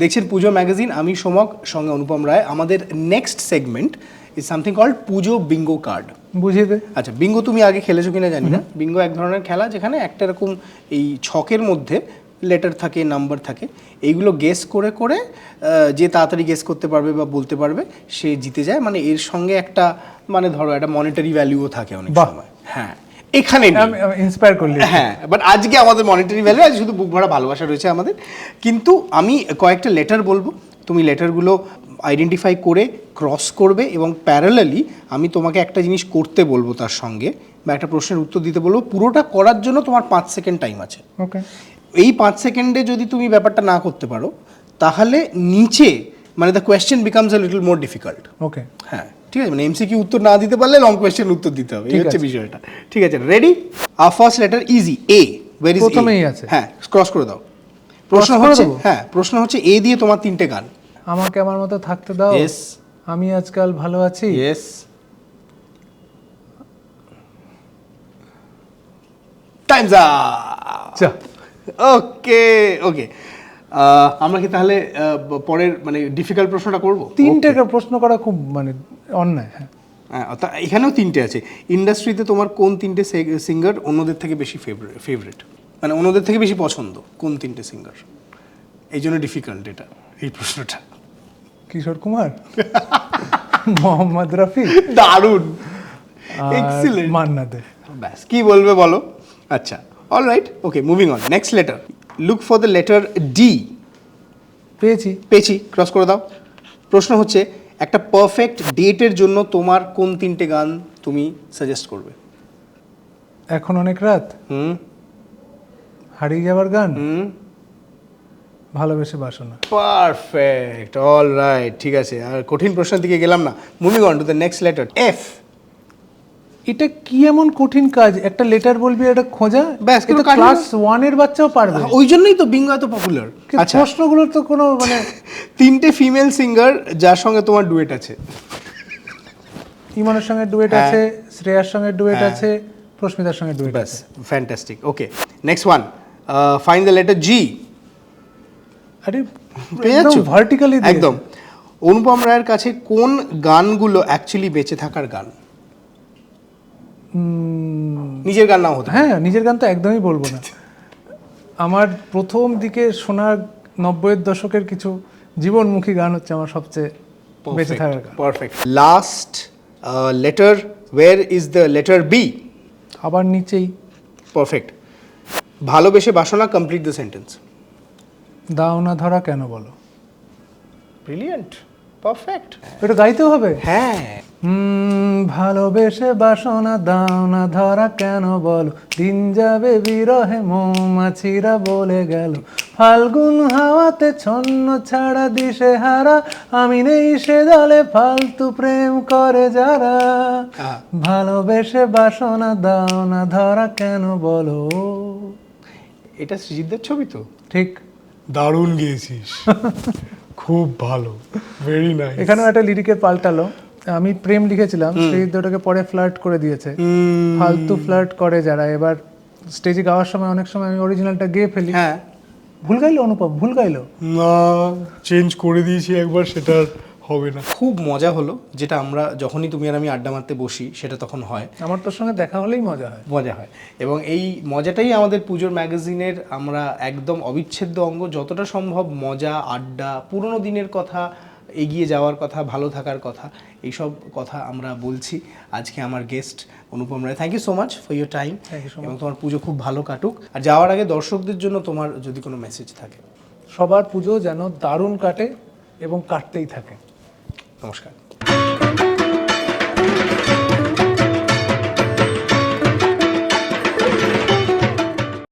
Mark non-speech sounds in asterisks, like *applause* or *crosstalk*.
দেখছেন পুজো ম্যাগাজিন আমি সোমক সঙ্গে অনুপম রায়। আমাদের next segment is something called pujo bingo card বুঝিয়ে দে। আচ্ছা বিঙ্গো তুমি আগে খেলেছো কিনা জানি না। বিঙ্গো এক ধরনের খেলা যেখানে একটা এরকম এই ছকের মধ্যে লেটার থাকে নাম্বার থাকে। এইগুলো গেস করে করে যে তাড়াতাড়ি গেস করতে পারবে বা বলতে পারবে সে জিতে যায়। মানে এর সঙ্গে একটা মানে ধরো একটা মনিটারি ভ্যালুও থাকে অনেক। সময়। হ্যাঁ। এখানে। ইন্সপায়ার করলি। হ্যাঁ বাট আজকে আমাদের মনিটারি ভ্যালু আজ শুধু বুক ভরা ভালোবাসা রয়েছে আমাদের। কিন্তু আমি কয়েকটা লেটার বলব। তুমি লেটারগুলো আইডেন্টিফাই করে ক্রস করবে এবং প্যারালালি আমি তোমাকে একটা জিনিস করতে বলব তার সঙ্গে বা একটা প্রশ্নের উত্তর দিতে বলব। পুরোটা করার জন্য তোমার পাঁচ সেকেন্ড টাইম আছে। ওকে এই পাঁচ সেকেন্ডে যদি তুমি ব্যাপারটা না করতে পারো তাহলে নিচে মানে the question becomes a little more difficult okay হ্যাঁ। ঠিক আছে মানে এমসিকিউ উত্তর না দিতে পারলে লং কোয়েশ্চেন উত্তর দিতে হবে এই হচ্ছে। বিষয়টা। ঠিক আছে ready R first letter easy a very প্রথমেই আছে। হ্যাঁ ক্রস করে দাও। প্রশ্ন হচ্ছে হ্যাঁ প্রশ্ন হচ্ছে এ দিয়ে তোমার তিনটে গান। আমাকে আমার মতো থাকতে দাও। Yes. আমি আজকাল ভালো আছি। Yes time's up okay okay আমরা কি তাহলে পরের মানে ডিফিকাল্ট প্রশ্নটা করব? তিনটে প্রশ্ন করা খুব মানে অন্যায় হ্যাঁ। হ্যাঁ তা এখানেও তিনটে আছে। ইন্ডাস্ট্রিতে তোমার কোন তিনটে সিঙ্গার অন্যদের থেকে বেশি ফেভারিট মানে অন্যদের থেকে বেশি পছন্দ কোন তিনটে সিঙ্গার এই জন্য ডিফিকাল্ট এটা এই প্রশ্নটা। কিশোর কুমার? মোহাম্মদ রফি দারুণ! এক্সিলেন্ট মান্না দে। ব্যাস কি বলবে বলো? আচ্ছা all right okay moving on next letter look for the letter D পেয়েছি। পেয়েছি ক্রস করে দাও। প্রশ্ন হচ্ছে একটা পারফেক্ট ডেটের জন্য তোমার কোন তিনটে গান তুমি সাজেস্ট করবে? এখন অনেক রাত। হুম। হারিয়ে যাওয়ার গান? হুম। ভালোবেসে বাসনা পারফেক্ট অল রাইট ঠিক আছে। আর কঠিন প্রশ্নের দিকে গেলাম না। Moving on to the next letter F এটা কি এমন কঠিন কাজ? একটা লেটার বলবি এটা খোঁজা? ব্যাস, কিন্তু ক্লাস ওয়ানের বাচ্চাও পারবে। ওই জন্যই তো বিঙ্গো এত পপুলার আচ্ছা। প্রশ্নগুলোর তো কোনো মানে *laughs* তিনটে ফিমেল সিঙ্গার যার সঙ্গে তোমার ডুয়েট আছে। ইমনের সঙ্গে ডুয়েট হ্যাঁ। আছে শ্রেয়ার সঙ্গে ডুয়েট হ্যাঁ। আছে প্রস্মিতার সঙ্গে ডুয়েট ব্যাস আছে। Fantastic okay next one fine the letter G আরে পেয়ে একদম ভার্টিক্যালি একদম। অনুপম রায়ের কাছে কোন গানগুলো অ্যাকচুয়ালি বেঁচে থাকার গান? নিজের গান নাও হতো হ্যাঁ নিজের গান তো একদমই বলব না। আমার প্রথম দিকে শোনা নব্বইয়ের দশকের কিছু জীবনমুখী গান হচ্ছে আমার সবচেয়ে বেঁচে থাকার গান। Perfect last letter where is the letter B আবার নিচেই। পারফেক্ট ভালোবেসে বাসনা কমপ্লিট দ্য সেন্টেন্স দাও না ধরা কেন বলো? ব্রিলিয়েন্ট পারফেক্ট এটা গাইতেও হবে? হ্যাঁ। ভালোবেসে বাসনা দাও না ধরা কেন বলো? দিন যাবে বিরহে মৌমাছিরা বলে গেল ফাল্গুন হাওয়াতে ছন্ন ছাড়া দিশে হারা আমি নেই সে দলে ফালতু প্রেম করে যারা। ভালোবেসে বাসনা দাও না ধরা কেন বলো? এটা সৃজিতদের ছবি তো? ঠিক। দারুণ গিয়েছিস। *laughs* খুব ভালো। ভেরি নাইস এখানেও একটা লিরিকের পাল্টালো। আমি প্রেম লিখেছিলাম সেই ওটাকে পরে ফ্লার্ট করে দিয়েছে। ফালতু ফ্লার্ট করে যারা। এবার স্টেজে গাওয়ার সময় অনেক সময় আমি অরিজিনালটা গেয়ে ফেলি। হ্যাঁ। ভুল গাইলো অনুপম? ভুল গাইলো? না চেঞ্জ করে দিয়েছি একবার সেটা আর হবে না। খুব মজা হলো যেটা আমরা যখনই তুমি আর আমি আড্ডা মারতে বসি সেটা তখন হয়। আমার তোর সঙ্গে দেখা হলেই মজা হয়। মজা হয়। এবং এই মজাটাই আমাদের পুজোর ম্যাগাজিনের আমরা একদম অবিচ্ছেদ্য অঙ্গ। যতটা সম্ভব মজা আড্ডা পুরনো দিনের কথা এগিয়ে যাওয়ার কথা ভালো থাকার কথা এইসব কথা আমরা বলছি। আজকে আমার guest Anupam Roy. Thank you so much for your time এবং তোমার পুজো খুব ভালো কাটুক। আর যাওয়ার আগে দর্শকদের জন্য তোমার যদি কোনো মেসেজ থাকে। সবার পুজো যেন দারুণ কাটে এবং কাটতেই থাকে। নমস্কার।